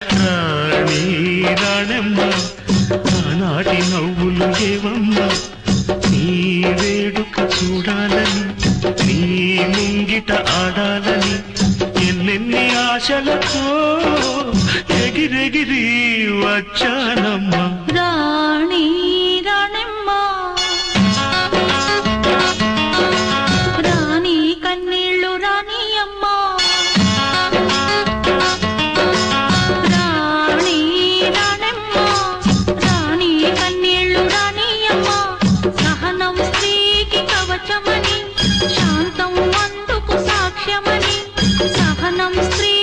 రాణి రాణమ్మ ఆనాటి నవ్వులు ఏవమ్మ? నీ వేడుక చూడాలని నీ ముంగిట ఆడాలని ఎన్నెన్ని ఆశలతో ఎగిరెగిరి వచ్చానమ్మా. సహనం స్త్రీ